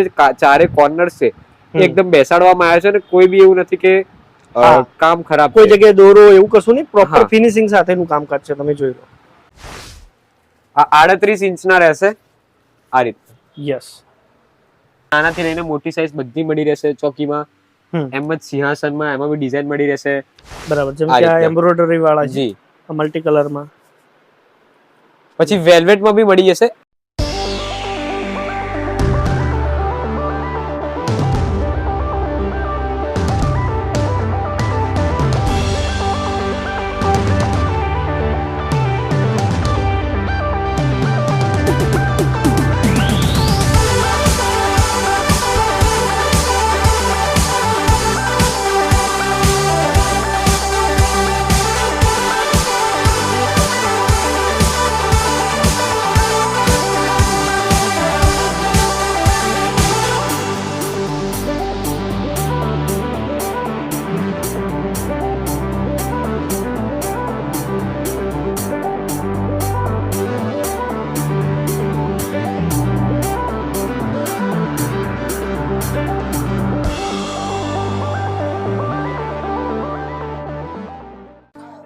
જે ચારે કોર્નર છે. એકદમ બેસાડવામાં આવ્યા છે અને કોઈ બી એવું નથી કે કામ ખરાબ કોઈ જગ્યાએ દોરો એવું કશું નહીં પ્રોપર. ફિનિશિંગ સાથેનું કામકાજ છે તમે જોઈ લો. આ આડત્રીસ ઇંચના રહેશે. આ રીતે. યસ નાનાથી લઈને મોટી સાઈઝ બધી મળી રહેશે ચોકીમાં. એમ જ સિંહાસનમાં એમાં બી ડિઝાઇન મળી રહેશે. બરાબર જેમ કે આ એમ્બ્રોઇડરી વાળા જી. મલ્ટી કલરમાં પછી વેલ્વેટમાં બી મળી જશે.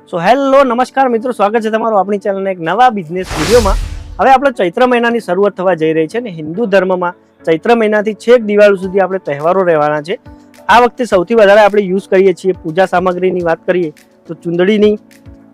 સો હેલો નમસ્કાર મિત્રો, સ્વાગત છે તમારું આપણી ચેનલના એક નવા બિઝનેસ વિડીયોમાં. હવે આપણે ચૈત્ર મહિનાની શરૂઆત થવા જઈ રહી છે ને હિન્દુ ધર્મમાં ચૈત્ર મહિનાથી છેક દિવાળી સુધી આપણે તહેવારો રહેવાના છે. આ વખતે સૌથી વધારે આપણે યુઝ કરીએ છીએ પૂજા સામગ્રીની વાત કરીએ તો ચુંદડીની,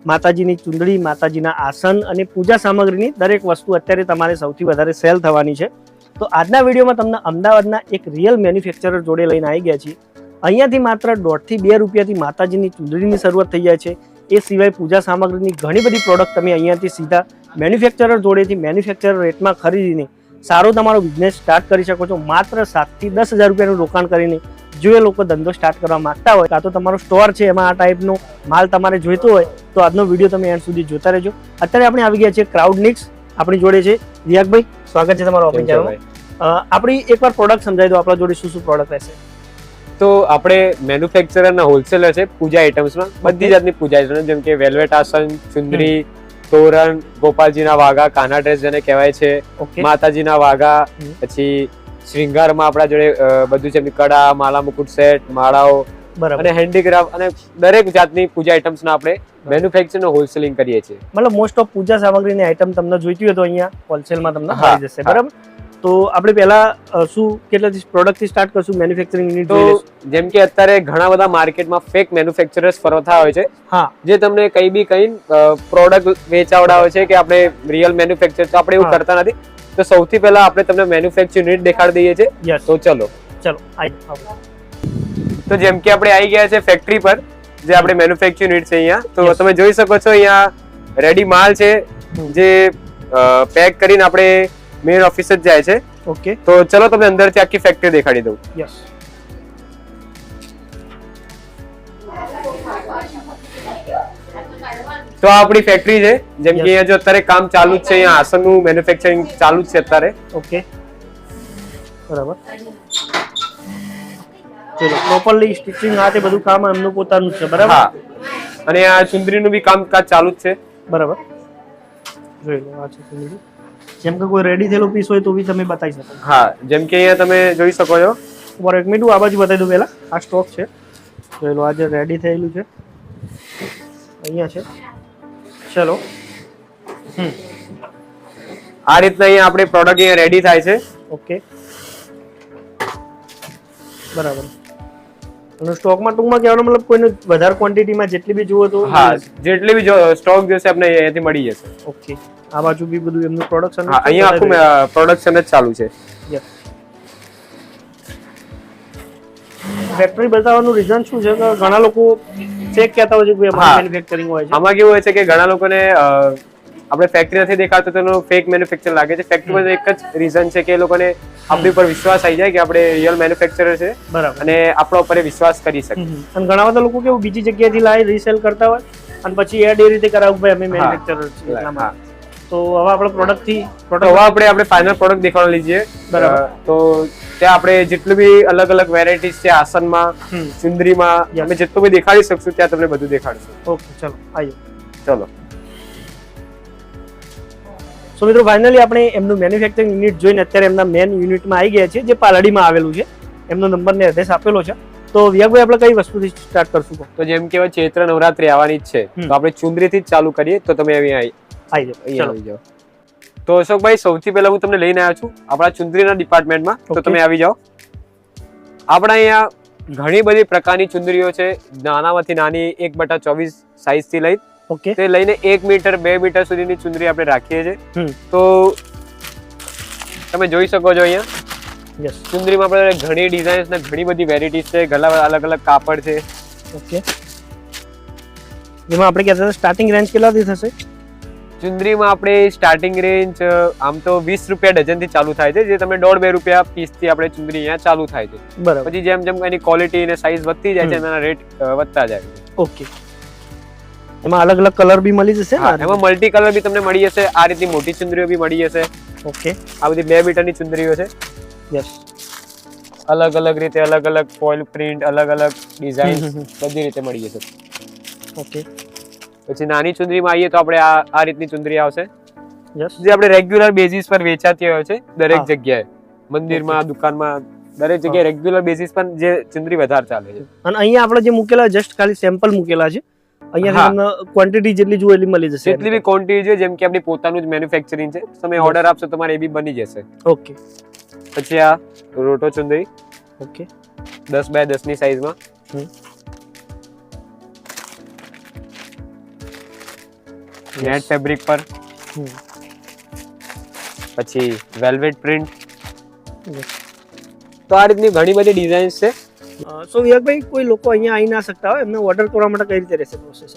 માતાજીની ચુંદડી, માતાજીના આસન અને પૂજા સામગ્રીની દરેક વસ્તુ અત્યારે તમારે સૌથી વધારે સેલ થવાની છે. તો આજના વિડીયોમાં તમને અમદાવાદના એક રિયલ મેન્યુફેક્ચરર જોડે લઈને આવી ગયા છીએ. અહીંયાથી માત્ર દોઢથી બે રૂપિયાથી માતાજીની ચુંદડીની શરૂઆત થઈ જાય છે. એ સિવાય પૂજા સામગ્રીની ઘણી બધી પ્રોડક્ટ તમે અહીંયાથી સીધા મેન્યુફેક્ચરર જોડેથી મેન્યુફેક્ચરર રેટમાં ખરીદીને સારો તમારો બિઝનેસ સ્ટાર્ટ કરી શકો છો. માત્ર સાતથી દસ હજાર રૂપિયાનું રોકાણ કરીને જો એ લોકો ધંધો સ્ટાર્ટ કરવા માગતા હોય કાં તો તમારો સ્ટોર છે એમાં આ ટાઈપનો માલ તમારે જોઈતો હોય તો આજનો વીડિયો તમે એન્ડ સુધી જોતા રહેજો. અત્યારે આપણે આવી ગયા છીએ ક્રાઉડનિક્સ આપણી જોડે છે રિયાકભાઈ. સ્વાગત છે તમારો આપણી ચેનલમાં આપણી એકવાર પ્રોડક્ટ સમજાવી દો. આપણા જોડે શું શું પ્રોડક્ટ રહેશે? તો આપણે મેન્યુફેક્ચરરના હોલસેલર છે પૂજા આઇટમ્સમાં બધી જાતની પૂજા આઇટમ જેમ કે વેલ્વેટ આસન ચુંદરી તોરણ ગોપાલજીના વાઘા કાના ડ્રેસ જેને કહેવાય છે માતાજીના વાઘા પછી શ્રૃંગારમાં આપણા જોડે બધું છે કડા માલા મુકુટ સેટ માળાઓ અને હેન્ડીક્રાફ્ટ અને દરેક જાતની પૂજા આઇટમ્સ ના આપણે મેન્યુફેક્ચર નો હોલસેલિંગ કરીએ છીએ. મતલબ મોસ્ટ ઓફ પૂજા સામગ્રીની આઇટમ તમને જોઈતી હોય તો અહીંયા હોલસેલમાં તમને મળી જશે. બરાબર? તો આપણે પહેલા શું કેટલા પ્રોડક્ટથી સ્ટાર્ટ કરશું? મેન્યુફેક્ચરિંગ યુનિટ તો જેમ કે અત્યારે ઘણા બધા માર્કેટમાં ફેક મેન્યુફેક્ચરર્સ ફરતા હોય છે. હા. જે તમને કઈ બી કઈ પ્રોડક્ટ વેચાવડાવે છે કે આપણે રિયલ મેન્યુફેક્ચર તો આપણે એવું કરતા નથી. તો સૌથી પહેલા આપણે તમને મેન્યુફેક્ચર યુનિટ દેખાડી દઈએ છીએ. તો ચલો. ચલો તો જેમ કે આપણે આવી ગયા છે ફેક્ટરી પર જે આપણે મેન્યુફેક્ચર યુનિટ છે અહીંયા. તો તમે જોઈ શકો છો અહીંયા રેડી માલ છે જે પેક કરીને આપણે મેઇન ઓફિસ જ જાય છે. ઓકે તો ચલો તમને અંદરથી આખી ફેક્ટરી દેખાડી દઉં. યસ તો આ આપણી ફેક્ટરી છે. જેમ કે અહીંયા જો અત્યારે કામ ચાલુ જ છે અહીંયા આસનનું મેન્યુફેક્ચરિંગ ચાલુ જ છે અત્યારે. ઓકે બરાબર. ચલો પ્રોપરલી સ્ટિચિંગ આ તે બધું કામ એમનું પોતાનું છે બરાબર? હા. અને આ ચુંદરીનું બી કામકાજ ચાલુ જ છે. બરાબર. જોઈ લો આ છે સુનિલ. જેમ કે કોઈ રેડી થયેલો પીસ હોય તો બી તમે બતાવી શકો. હા જેમ કે અહીંયા તમે જોઈ શકો છો. ઉપર એક મિનિટ આ બાજુ બતાવી દઉં પહેલાં. આ સ્ટોક છે. જોઈ લો આ જે રેડી થયેલું છે. અહીંયા છે. ચલો. હમ. આ રીતના અહીંયા આપણી પ્રોડક્ટ અહીંયા રેડી થાય છે. ઓકે બરાબર. અને સ્ટોકમાં ટૂંકમાં કહેવાનો મતલબ કોઈને વધારે ક્વોન્ટિટીમાં જેટલી બી જુઓ તો હા જેટલી બી સ્ટોક જોશે આપણે અહીંયાથી મળી જશે. ઓકે આ બાજુ બી બધું એમનું પ્રોડક્શન હા અહીંયા આખું પ્રોડક્શન જ ચાલુ છે. ફેક્ટરી બતાવવાનું રીઝન શું છે? કે ઘણા લોકો ચેક કહેતા હોય છે કે. મેન્યુફેક્ચરિંગ હોય છે. આમાં કેવું હોય છે કે ઘણા લોકોને આપણે ફેક્ટરી નથી દેખાતો એનું ફેક મેન્યુફેક્ચર લાગે છે. ફેક્ટરીમાં એક જ રીઝન છે કે એ લોકોને આપણી ઉપર વિશ્વાસ આવી જાય કે આપણે રિયલ મેન્યુફેક્ચરર છે બરાબર. અને આપણા ઉપર વિશ્વાસ કરી શકે. અને ઘણા બધા લોકો કેવું બીજી જગ્યાએથી લાવી રીસેલ કરતા હોય અને પછી એડ એ રીતે કરાવું ભાઈ અમે મેન્યુફેક્ચરર છીએ તો હવે આપણે પ્રોડક્ટથી પ્રોડક્ટ હવે આપણે આપણે ફાઇનલ પ્રોડક્ટ દેખાડવા લઈએ બરાબર. તો ત્યાં આપણે જેટલું બી અલગ અલગ વેરાયટીઝ છે આસનમાં ચુંદરીમાં અમે જેટલું બી દેખાડી શકશું ત્યાં તમને બધું દેખાડશું. ઓકે ચલો આવીએ ચલો. સો મિત્રો ફાઇનલી આપણે એમનું મેન્યુફેક્ચરિંગ યુનિટ જોઈને અત્યારે એમના મેન યુનિટમાં આવી ગયા છે જે પાલડીમાં આવેલું છે. એમનો નંબર ને એડ્રેસ આપેલો છે. તો વિયાકભાઈ આપણે કઈ વસ્તુથી સ્ટાર્ટ કરશું તો જેમ કે ચૈત્ર નવરાત્રી આવવાની જ છે. તો આપણે ચુંદરીથી જ ચાલુ કરીએ તો તમે અહીં આવી જાઓ અહીંયા આવી જાઓ. તો અશોકભાઈ સૌથી પહેલા હું તમને લઈને આવ્યો છું આપણા ચુંદરીના ડિપાર્ટમેન્ટમાં તો તમે આવી જાઓ. આપણા અહીંયા ઘણી બધી પ્રકારની ચુંદરીઓ છે. નાનામાંથી નાની એક બટા ચોવીસ સાઈઝથી લઈ ઓકે. તે લઈને એક મીટર બે મીટર સુધીની ચુંદરી આપણે રાખીએ છીએ. તો તમે જોઈ શકો છો અહીંયા. યસ ચુંદરીમાં આપણે ઘણી ડિઝાઇન્સ ને ઘણી બધી વેરાયટીઝ છે. ઘણા અલગ અલગ કાપડ છે. ઓકે. જેમાં આપણે કહેતા હતા સ્ટાર્ટિંગ રેન્જ કેટલાથી થશે? ચુંદરીમાં આપણે સ્ટાર્ટિંગ રેન્જ આમ તો વીસ રૂપિયા ડઝનથી ચાલુ થાય છે. જે તમે દોઢ બે રૂપિયા પીસથી આપણે ચુંદરી અહીંયા ચાલુ થાય છે. બરાબર. પછી જેમ જેમ એની ક્વોલિટી અને સાઇઝ વધતી જાય છે એના રેટ વધતા જાય છે. ઓકે. એમાં અલગ અલગ કલર બી મળી જશે ને એમાં મલ્ટી કલર બી તમને મળી જશે. આ રીતની મોટી ચુંદરીઓ બી મળી જશે. ઓકે. આ બધી બે મીટરની ચુંદરીઓ છે. યસ. અલગ અલગ રીતે અલગ અલગ ફોઇલ પ્રિન્ટ અલગ અલગ ડિઝાઇન. બધી રીતે મળી જશે. ઓકે. પછી નાની ચુંદરીમાં આવીએ તો આપણે આ આ રીતની ચુંદરી આવશે. યસ. જે આપણે રેગ્યુલર બેઝિસ પર વેચાતી હોય છે દરેક જગ્યાએ. મંદિરમાં દુકાનમાં દરેક જગ્યાએ રેગ્યુલર બેઝિસ પર જે ચુંદરી વધારે ચાલે છે. અને અહીંયા આપણે જે મૂકેલા જસ્ટ ખાલી સેમ્પલ મૂકેલા છે અહીંયા હા. તમને ક્વોન્ટિટી જેટલી જોઈએ એટલી મળી જશે જેટલી બી ક્વોન્ટિટી છે જેમ કે આપણી પોતાનું જ મેન્યુફેક્ચરિંગ છે તમે Yes. ઓર્ડર આપશો તમારે એ બી બની જશે. ઓકે પછી આ રોટો ચુંદરી ઓકે દસ બાય દસની સાઈઝમાં હમ. નેટ ફેબ્રિક પર. પછી વેલ્વેટ પ્રિન્ટ તો આ રીતની ઘણી બધી ડિઝાઇન્સ છે. સો વિવેકભાઈ કોઈ લોકો અહીંયા આવી ના શકતા હોય. એમને ઓર્ડર કરવા માટે કઈ રીતે રહેશે પ્રોસેસ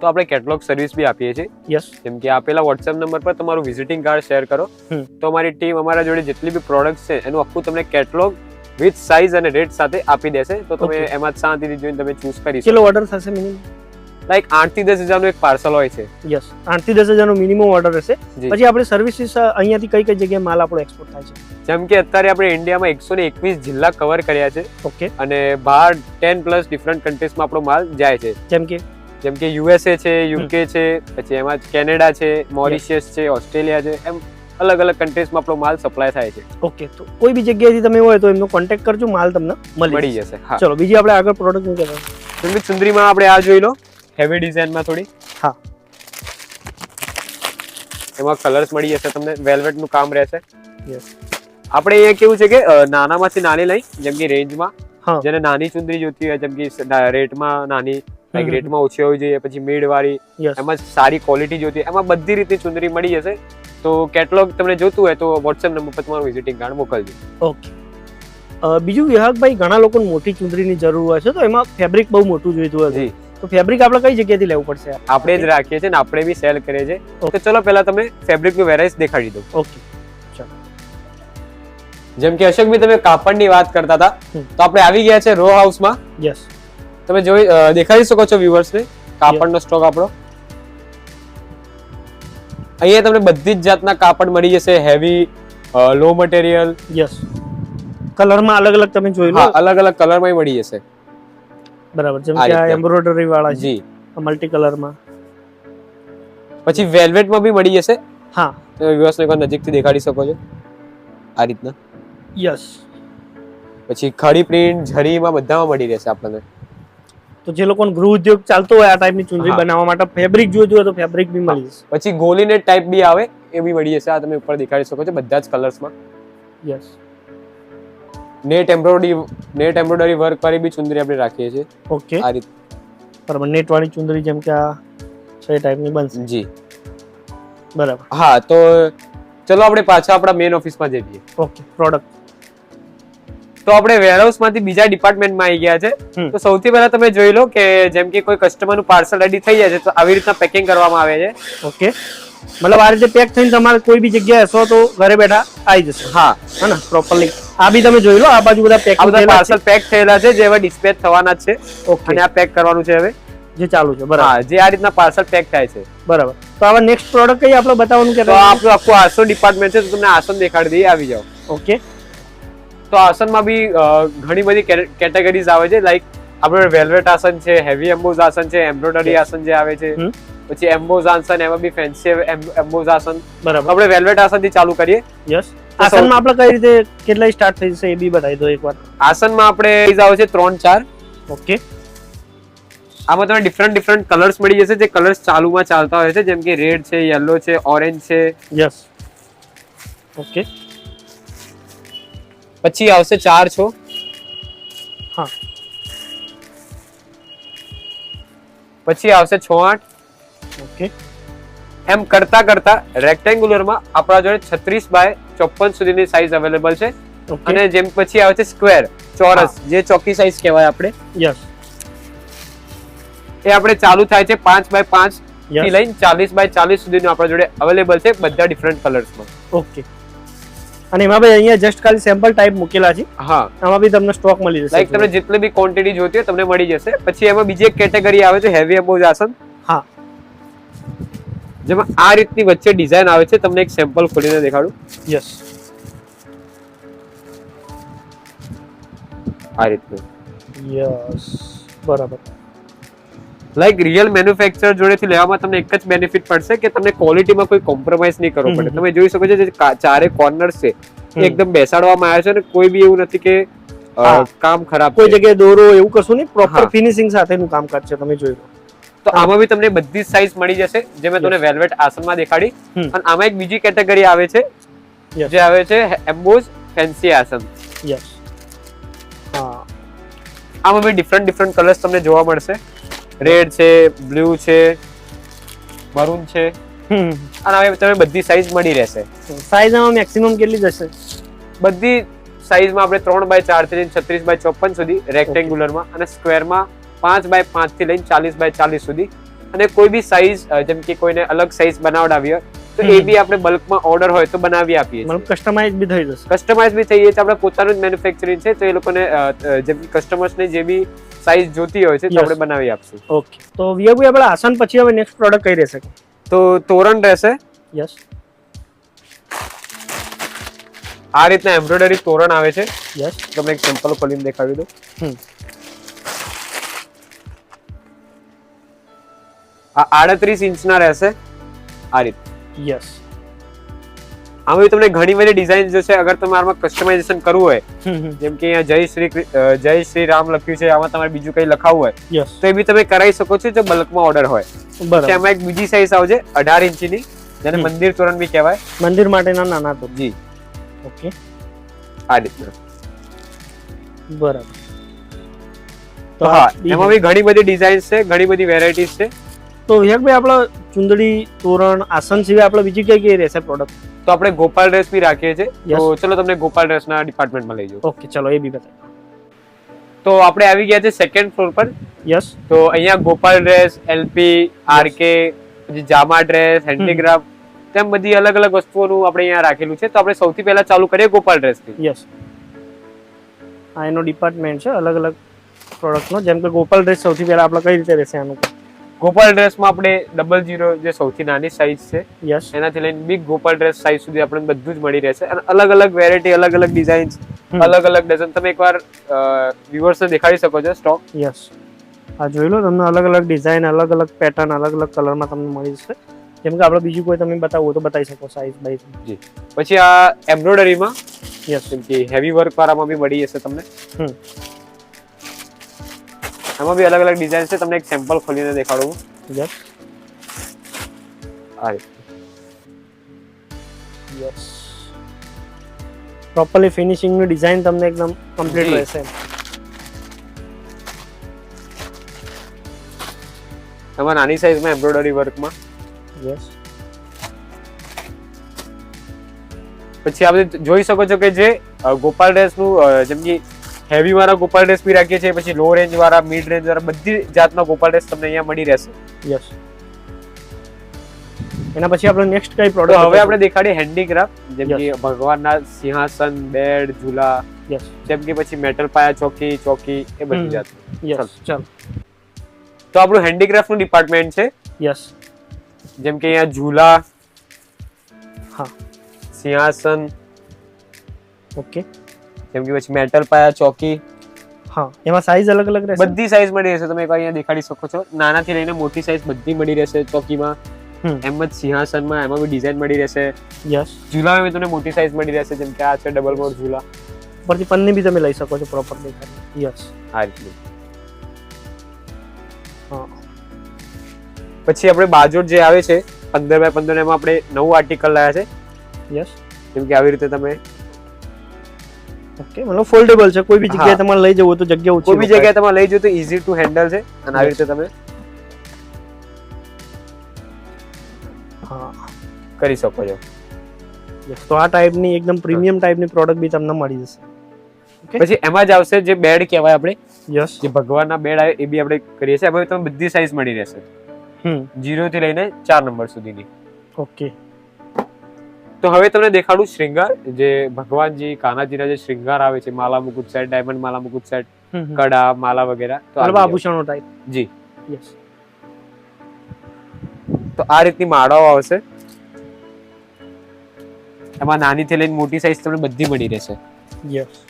તો આપણે કેટલોગ સર્વિસ બી આપીએ છીએ. યસ જેમ કે આપેલા વોટ્સએપ નંબર પર તમારું વિઝિટિંગ કાર્ડ શેર કરો. તો અમારી ટીમ અમારા જોડે જેટલી બી પ્રોડક્ટ છે એનું આખું તમને કેટલોગ વિથ સાઇઝ અને રેટ સાથે આપી દેશે. તો તમે એમાં જ શાંતિથી જોઈને તમે ચૂઝ કરી શકો. કેટલો ઓર્ડર થશે મિનિમમ લાઈક આઠથી દસ હજારનું એક પાર્સલ હોય છે. યસ આઠથી દસ હજારનો મિનિમમ ઓર્ડર રહેશે. પછી આપણે સર્વિસીસ અહીંયાથી કઈ કઈ જગ્યાએ માલ આપણો એક્સપોર્ટ થાય છે? જેમ કે અત્યારે આપણે ઇન્ડિયામાં એકસો ને એકવીસ જિલ્લા કવર કર્યા છે. ઓકે અને બહાર ટેન પ્લસ ડિફરન્ટ કન્ટ્રીઝમાં આપણો માલ જાય છે. જેમ કે? જેમ કે યુએસએ છે યુકે છે પછી એમાં કેનેડા છે મોરિશિયસ છે ઓસ્ટ્રેલિયા છે એમ અલગ અલગ કન્ટ્રીઝમાં આપણો માલ સપ્લાય થાય છે. ઓકે તો કોઈ બી જગ્યાએથી તમે હોય તો એમનો કોન્ટેક્ટ કરજો માલ તમને મળી જશે. ચલો બીજી આપણે આગળ પ્રોડક્ટ મૂકે સુંદરીમાં આપણે આ જોઈ લો. હેવી ડિઝાઇનમાં થોડી? હા. એમાં કલર્સ મળી જશે તમને વેલ્વેટનું કામ રહેશે. આપણે અહીંયા કેવું છે કે નાનામાંથી નાની લઈ જેમ કે રેન્જમાં. જેને નાની ચુંદરી જોતી હોય જેમ કે રેટમાં નાની હમ. રેટમાં ઓછી હોવી જોઈએ પછી મીડ વાળી એમાં સારી ક્વોલિટી જોતી એમાં બધી રીતની ચુંદરી મળી જશે. તો કેટલોગ તમને જોતું હોય તો વોટ્સએપ નંબર પર તમારું વિઝિટિંગ કાર્ડ મોકલજો. ઓકે બીજું વિહાગભાઈ ઘણા લોકોને મોટી ચુંદરીની જરૂર હોય છે તો એમાં ફેબ્રિક બહુ મોટું જોઈતું હોય તો ફેબ્રિક આપણે કઈ જગ્યાથી લેવું પડશે? આપણે જ રાખીએ છીએ ને આપણે બી સેલ કરીએ છીએ. તો ચલો પહેલા તમે ફેબ્રિકનું વેરાઇટી દેખાડી દો. ઓકે જેમ કે અશોકભાઈ તમે કાપડની વાત કરતા હતા. તો આપણે આવી ગયા છે રો હાઉસમાં યસ તમે જોઈ દેખાડી શકો છો વ્યુઅર્સ ને? કાપડનો સ્ટોક આપણો. અહીંયા તમને બધી જ જાતના કાપડ મળી જશે. હેવી લો મટીરિયલ યસ કલરમાં અલગ અલગ તમે જોઈ લો. અલગ અલગ કલરમાં મળી જશે. બરાબર જેમ કે આ એમ્બ્રોઇડરી વાળા છે મલ્ટી કલરમાં પછી વેલ્વેટમાં બી મળી જશે? હા. તમે વ્યુઅર્સને એકવાર નજીકથી દેખાડી શકો છો? આ રીતના? યસ. પછી ખડી પ્રિન્ટ જરીમાં બધામાં મળી રહેશે આપણને. તો જે લોકોને ગૃહ ઉદ્યોગ ચાલતો હોય આ ટાઈપની ચૂંદડી હા. બનાવવા માટે ફેબ્રિક જોઈતું હોય તો ફેબ્રિક બી મળી જશે. પછી ગોલીનેટ ટાઈપ બી આવે એ બી મળી જશે. આ તમે ઉપર દેખાડી શકો છો બધા જ કલર્સમાં yes. Net embroidery net embroidery work વાળી બી ચુંદરી આપણે રાખીએ છીએ. ઓકે. આ રીતે. બરાબર નેટ વાળી ચુંદરી જેમ કે આ છે ટાઈપની બનશે. જી. બરાબર. હા તો ચલો આપણે પાછા આપણા મેઇન ઓફિસમાં જઈએ. ઓકે પ્રોડક્ટ તો આપણે વેરહાઉસમાંથી બીજા ડિપાર્ટમેન્ટમાં આવી ગયા છે. તો સૌથી પહેલા તમે જોઈ લો કે જેમ કે કોઈ કસ્ટમરનું પાર્સલ રેડી થઈ જાય છે તો આવી રીતના પેકિંગ કરવામાં આવે છે. ઓકે. મતલબ આ રીતે પેક થઈને તમારે કોઈ બી જગ્યાએ હશો તો ઘરે બેઠા આવી જશે. હા. હે ને પ્રોપરલી આ બી તમે જોઈ લો આ બાજુ બધા પેક બધા પાર્સલ પેક થયેલા છે જે હવે ડિસ્પેચ થવાના છે. ઓકે અને આ પેક કરવાનું છે હવે. જે ચાલુ છે બરાબર. હા જે આ રીતના પાર્સલ પેક થાય છે. બરાબર. તો આવા નેક્સ્ટ પ્રોડક્ટ કઈ આપણે બતાવવાનું તો કે આપણું આખું આસન ડિપાર્ટમેન્ટ છે તો તમને આસન દેખાડી દઈએ આવી જાઓ. ઓકે તો આસનમાં બી ઘણી બધી કેટેગરીઝ આવે છે લાઈક આપણે વેલ્વેટ આસન છે હેવી એમ્બોઝ આસન છે એમ્બ્રોઇડરી આસન જે આવે છે પછી એમ્બોઝ આસન એમાં બી ફેન્સી એમ્બોઝ આસન. બરાબર. આપણે વેલ્વેટ આસનથી ચાલુ કરીએ. યસ તો આસનમાં આપણે કઈ રીતે કેટલા સ્ટાર્ટ થઈ જશે એ બી બતાવી દો એકવાર. આસનમાં આપણે size આવે છે ત્રણ ચાર. ઓકે. આમાં તમને ડિફરન્ટ ડિફરન્ટ કલર્સ મળી જશે જે કલર્સ ચાલુમાં ચાલતા હોય છે જેમ કે રેડ છે યલો છે ઓરેન્જ છે. Yes okay. પછી આવશે ચાર છો. હા. પછી આવશે છ આઠ. ઓકે. એમ કરતા કરતા રેક્ટેન્ગ્યુલરમાં આપણા જોડે છત્રીસ બાય ચોપન સુધીની સાઇઝ અવેલેબલ છે. અને જેમ પછી આવે છે સ્ક્વેર ચોરસ જે ચોકી સાઇઝ કહેવાય આપણે. યસ એ આપણે ચાલુ થાય છે પાંચ બાય પાંચથી લઈને ચાલીસ બાય ચાલીસ સુધીનું આપણા જોડે અવેલેબલ છે બધા ડિફરન્ટ કલર્સમાં ઓકે અને એમાં ભાઈ અહીંયા જસ્ટ ખાલી સેમ્પલ ટાઈપ મૂકેલા છે. હા. આમાં બી તમને સ્ટોક મળી જશે. લાઈક તમને જેટલી બી ક્વોન્ટિટી જોતી હોય તમને મળી જશે. પછી એમાં બીજી એક કેટેગરી આવે છે હેવી એમ્બોઝ આસન. હા. જેમાં આ રીતની વચ્ચે ડિઝાઇન આવે છે. તમને એક સેમ્પલ ખોલીને દેખાડું. યસ આ રીતનું. યસ બરાબર. લાઈક રિયલ મેન્યુફેક્ચર જોડેથી લેવામાં તમને એક જ બેનિફિટ પડશે કે તમને ક્વોલિટીમાં કોઈ કોમ્પ્રોમાઇઝ નહીં કરવો પડે. તમે જોઈ શકો છો જે ચારે કોર્નર્સ છે. એકદમ બેસાડવામાં આવ્યા છે અને કોઈ બી એવું નથી કે કામ ખરાબ કોઈ જગ્યાએ દોરો એવું કશું નહીં. પ્રોપર. ફિનિશિંગ સાથેનું કામકાજ છે. તમે જોઈ લો. તો આમાં બી તમને બધી સાઇઝ મળી જશે જે મેં તમને વેલ્વેટ આસનમાં દેખાડી. અને આમાં એક બીજી કેટેગરી આવે છે જે આવે છે એમ્બોઝ ફેન્સી આસન. યસ હા. આમાં બી ડિફરન્ટ ડિફરન્ટ કલર્સ તમને જોવા મળશે. રેડ છે બ્લુ છે મરૂન છે. અને હવે તમે બધી સાઇઝ મળી રહેશે. સાઇઝ આમાં મેક્સિમમ કેટલી જશે? બધી સાઇઝમાં આપણે ત્રણ બાય ચારથી છત્રીસ બાય ચોપન સુધી રેક્ટેન્ગ્યુલરમાં અને સ્ક્વેરમાં પાંચ બાય પાંચથી લઈને ચાલીસ બાય ચાલીસ સુધી. અને કોઈ બી સાઇઝ જેમ કે કોઈને અલગ સાઇઝ બનાવડાવી હોય તો એ બી આપણે બલ્કમાં ઓર્ડર હોય તો બનાવી આપીએ મતલબ કસ્ટમાઇઝ બી થઈ જશે. કસ્ટમાઇઝ બી થઈએ છે. આપણે પોતાનું જ મેન્યુફેક્ચરિંગ છે તો એ લોકોને જેમ કે કસ્ટમર્સને જે બી સાઇઝ જોતી હોય છે તો આપણે બનાવી આપશું. ઓકે તો વિયાભાઈ આપણે આસન પછી હવે નેક્સ્ટ પ્રોડક્ટ કઈ રહેશે? તો તોરણ રહેશે. યસ આ રીતના એમ્બ્રોઇડરી તોરણ આવે છે. યસ તમને એક સેમ્પલ ખોલીને દેખાડી દઉં. આ આડત્રીસ ઇંચના રહેશે આ રીત. યસ આમાં તમને ઘણી બધી ડિઝાઇન જો છે અગર તમારામાં કસ્ટમાઇઝેશન કરવું હોય જેમ કે અહીંયા જય શ્રી જય શ્રી રામ લખ્યું છે આમાં તમારે બીજું કંઈ લખાવું હોય તો એ બી તમે કરાવી શકો છો જો બલ્કમાં ઓર્ડર હોય. બરાબર. એમાં એક બીજી સાઈઝ આવશે અઢાર ઇંચની જેને મંદિર તોરણ બી કહેવાય. મંદિર માટેના નાના તો જી. ઓકે આ રીતના બરાબર. તો હા એમાં બી ઘણી બધી ડિઝાઇન્સ છે ઘણી બધી વેરાયટીઝ છે. તો વિશાખભાઈ આપણા ચુંદડી તોરણ આસન સિવાય આપણે બીજી કઈ કઈ રહેશે પ્રોડક્ટ તો આપણે ગોપાલ ડ્રેસ બી રાખીએ છીએ. તો ચલો તમને ગોપાલ ડ્રેસના ડિપાર્ટમેન્ટમાં લઈ જાઓ. ઓકે ચલો એ બી બતાવો. તો આપણે આવી ગયા છે સેકન્ડ ફ્લોર પર. યસ તો અહીંયા ગોપાલ ડ્રેસ એલપી આરકે પછી જામા ડ્રેસ હેન્ડીક્રાફ્ટ તેમ બધી અલગ અલગ વસ્તુઓનું આપણે અહીંયા રાખેલું છે. તો આપણે સૌથી પહેલા ચાલુ કરીએ ગોપાલ ડ્રેસથી યસ આ એનો ડિપાર્ટમેન્ટ છે અલગ અલગ પ્રોડક્ટનો જેમ કે ગોપાલ ડ્રેસ સૌથી પહેલા આપણે કઈ રીતે રહેશે આનું? ગોપાલ ડ્રેસમાં આપણે ડબલ જીરો જે સૌથી નાની સાઈઝ છે યસ એનાથી લઈને બિગ ગોપાલ ડ્રેસ સાઈઝ સુધી આપણે બધું જ મળી રહેશે. અને અલગ અલગ વેરાયટી અલગ અલગ ડિઝાઇન્સ અલગ અલગ ડઝન તમે એકવાર વ્યુઅર્સને દેખાડી શકો છો સ્ટોક યસ આ જોઈ લો તમને અલગ અલગ ડિઝાઇન અલગ અલગ પેટર્ન અલગ અલગ કલરમાં તમને મળી જશે. જેમ કે આપણે બીજું કોઈ તમે બતાવો તો બતાવી શકો સાઈઝ જી. પછી આ એમ્બ્રોઇડરીમાં યસ જેમ કે હેવી વર્ક વાળામાં બી મળી જશે તમને. હમ. એમાં બી અલગ અલગ ડિઝાઇન છે. તમને એક સેમ્પલ ખોલીને દેખાડું. આ યસ પ્રોપરલી ફિનિશિંગનું ડિઝાઇન તમને એકદમ કમ્પ્લીટ રહેશે. એમાં નાની સાઈઝમાં એમ્બ્રોઇડરી વર્કમાં યસ પછી આપણે જોઈ શકો છો કે જે ગોપાલ ડ્રેસનું જેમ કે હેવી વાળા ગોપાલ ડ્રેસ બી રાખીએ છીએ પછી લો રેન્જ વાળા મિડ રેન્જ વાળા બધી જાતના ગોપાલ ડ્રેસ તમને અહીંયા મળી રહેશે. યસ એના પછી આપણે નેક્સ્ટ કઈ પ્રોડક્ટ હવે આપણે દેખાડીએ હેન્ડીક્રાફ્ટ જેમ કે. ભગવાનના સિંહાસન બેડ ઝૂલા યસ જેમ કે પછી મેટલ પાયા ચોકી ચોકી એ બધી જાત યસ ચાલો. તો આપણું હેન્ડીક્રાફ્ટનું ડિપાર્ટમેન્ટ છે. યસ જેમ કે અહીંયા ઝૂલા હા. સિંહાસન. ઓકે જેમ કે પછી મેટલ પાયા ચોકી. હા એમાં સાઈઝ અલગ અલગ રહેશે બધી સાઈઝ મળી રહેશે. તમે એક વાર અહીંયા દેખાડી શકો છો. નાનાથી લઈને મોટી સાઈઝ બધી મળી રહેશે ચોકીમાં. હમ. એમ જ સિંહાસનમાં એમાં બી ડિઝાઇન મળી રહેશે. યસ ઝૂલામાં બી તમને મોટી સાઈઝ મળી રહેશે જેમ કે આ છે ડબલ મોડ ઝૂલા. પરથી પન્ની બી તમે લઈ શકો છો પ્રોપર દેખાય યસ આ રીતનું. હા. પછી આપણે બાજોટ જે આવે છે પંદર બાય પંદર એમાં આપણે નવું આર્ટિકલ લાવ્યા છે. યસ જેમ કે આવી રીતે તમે ઓકે મતલબ ફોલ્ડેબલ છે. કોઈ બી જગ્યાએ. તમારે લઈ જવું તો જગ્યા ઓછી કોઈ બી જગ્યાએ તમે લઈ જાઓ તો ઇઝી ટુ હેન્ડલ છે. અને આવી રીતે તમે હા. કરી શકો છો. તો આ ટાઈપની એકદમ પ્રીમિયમ ટાઈપની પ્રોડક્ટ બી તમને મળી જશે. પછી એમાં જ આવશે જે બેડ કહેવાય આપણે. યસ જે ભગવાનના બેડ આવે એ બી આપણે કરીએ છીએ. એમાં તમને બધી સાઈઝ મળી રહેશે. હમ. જીરો થી લઈને ચાર નંબર સુધીની. ઓકે તો હવે તમને દેખાડું શ્રૃંગાર જે ભગવાનજી કાનાજીના જે શ્રૃંગાર આવે છે માલા મુકુટ સેટ ડાયમંડ માલા મુકુટ સેટ કડા માલા વગેરે તો આભૂષણો ટાઈપ જી. યસ તો આ રીતની માળાઓ આવશે. એમાં નાની થી લઈને મોટી સાઈઝ તમને બધી મળી રહેશે. યસ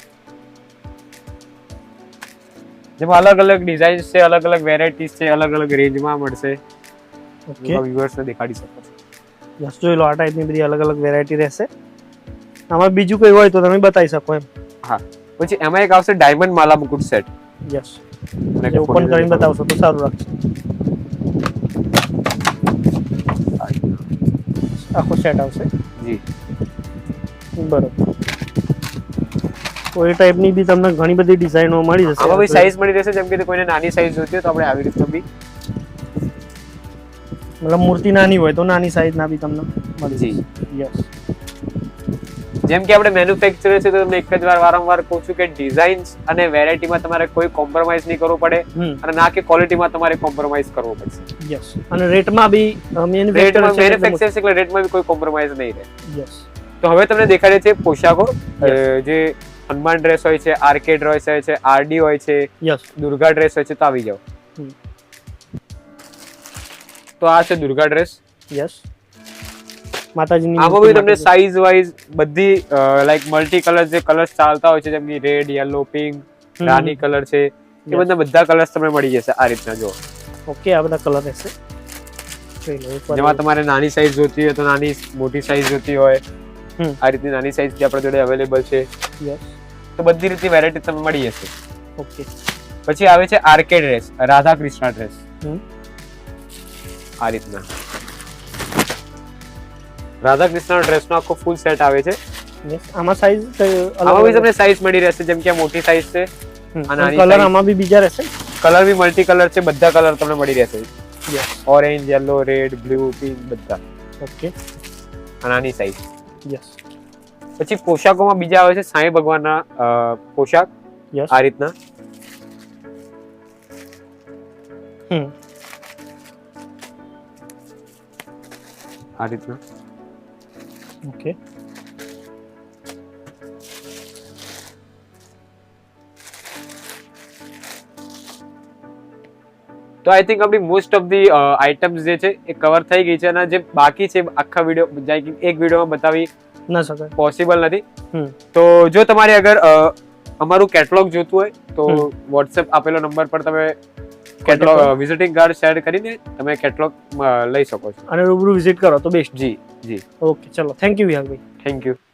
જેમાં અલગ અલગ ડિઝાઇન છે અલગ અલગ વેરાયટીઝ છે અલગ અલગ રેન્જમાં મળશે. ઓકે વ્યુઅર્સને દેખાડી શકો છો. યસ જોઈ લો આ ટાઈપની બધી અલગ અલગ વેરાયટી રહેશે. આમાં બીજું કોઈ હોય તો તમે બતાવી શકો એમ. હા. પછી એમાં એક આવશે ડાયમંડ માલા મુકુટ સેટ યસ ઓપન કરીને બતાવશો તો સારું લાગશે. આખો સેટ આવશે. જી. બરોબર. તો એ ટાઈપની બી તમને ઘણી બધી ડિઝાઇનો મળી જશે. આમાં બી સાઈઝ મળી રહેશે. જેમ કે કોઈને નાની સાઈઝ જોઈતી હોય તો આપણે આવી રીતના બી મતલબ મૂર્તિ નાની હોય તો નાની સાઈઝના બી તમને મળી જશે. યસ જેમ કે આપણે મેન્યુફેક્ચર છે તો તમને એક જ વાર વારંવાર કહું છું કે ડિઝાઇન્સ અને વેરાયટીમાં તમારે કોઈ કોમ્પ્રોમાઇઝ નહીં કરવું પડે અને ના કે ક્વોલિટીમાં તમારે કોમ્પ્રોમાઇઝ કરવો પડશે. યસ અને રેટમાં બી મેન્યુફેક્ચર છે એટલે રેટમાં બી કોઈ કોમ્પ્રોમાઇઝ નહીં રહે. યસ તો હવે તમને દેખાડે છે પોશાકો. જે હનુમાન ડ્રેસ હોય છે આર્કેડ ડ્રેસ હોય છે આરડી હોય છે યસ દુર્ગા ડ્રેસ હોય છે તો આવી જાઓ. હમ. તો આ છે દુર્ગા ડ્રેસ યસ માતાજીની આમાં બી તમને સાઈઝ વાઇઝ બધી લાઈક મલ્ટી કલર જે કલર્સ ચાલતા હોય છે જેમ કે રેડ યલો પિંક રાની કલર છે એ બધા બધા કલર્સ તમને મળી જશે આ રીતના જો ઓકે આ બધા કલર રહેશે. એકવાર જેમાં તમારે નાની સાઈઝ જોતી હોય તો નાની મોટી સાઈઝ જોતી હોય. આ રીતની નાની સાઈઝ જે આપણા જોડે અવેલેબલ છે. યસ તો બધી રીતની વેરાયટી તમને મળી જશે. ઓકે પછી આવે છે arcade dress Radha Krishna dress હમ. આ રીતના. રાધા કૃષ્ણ ડ્રેસનો આખો ફૂલ સેટ આવે છે. આમાં સાઈઝ આમાં બી તમને સાઈઝ મળી રહેશે જેમ કે મોટી સાઈઝ છે કલર આમાં બી બીજા રહેશે. કલર બી મલ્ટી કલર છે બધા કલર તમને મળી રહેશે. Orange yellow red blue pink બધા. ઓકે અને આની સાઈઝ યસ પછી પોશાકોમાં બીજા આવે છે સાંઈ ભગવાનના પોશાક. આ રીતના. હમ. આ રીતના. ઓકે. તો આઈ થિંક આપણી મોસ્ટ ઓફ ધી આઇટમ્સ જે છે એ કવર થઈ ગઈ છે અને જે બાકી છે આખા વીડિયો જાય એક વિડીયોમાં બતાવી ના શકાય. પોસિબલ નથી. તો જો તમારે અગર અમારું કેટલોગ જોતું હોય તો વોટ્સએપ આપેલો નંબર પર તમે કેટલોગ વિઝિટિંગ કાર્ડ શેર કરીને તમે કેટલોગ લઈ શકો છો. અને રૂબરૂ વિઝિટ કરો તો બેસ્ટ જી જી. ઓકે ચલો. Thank you વિહાલભાઈ thank you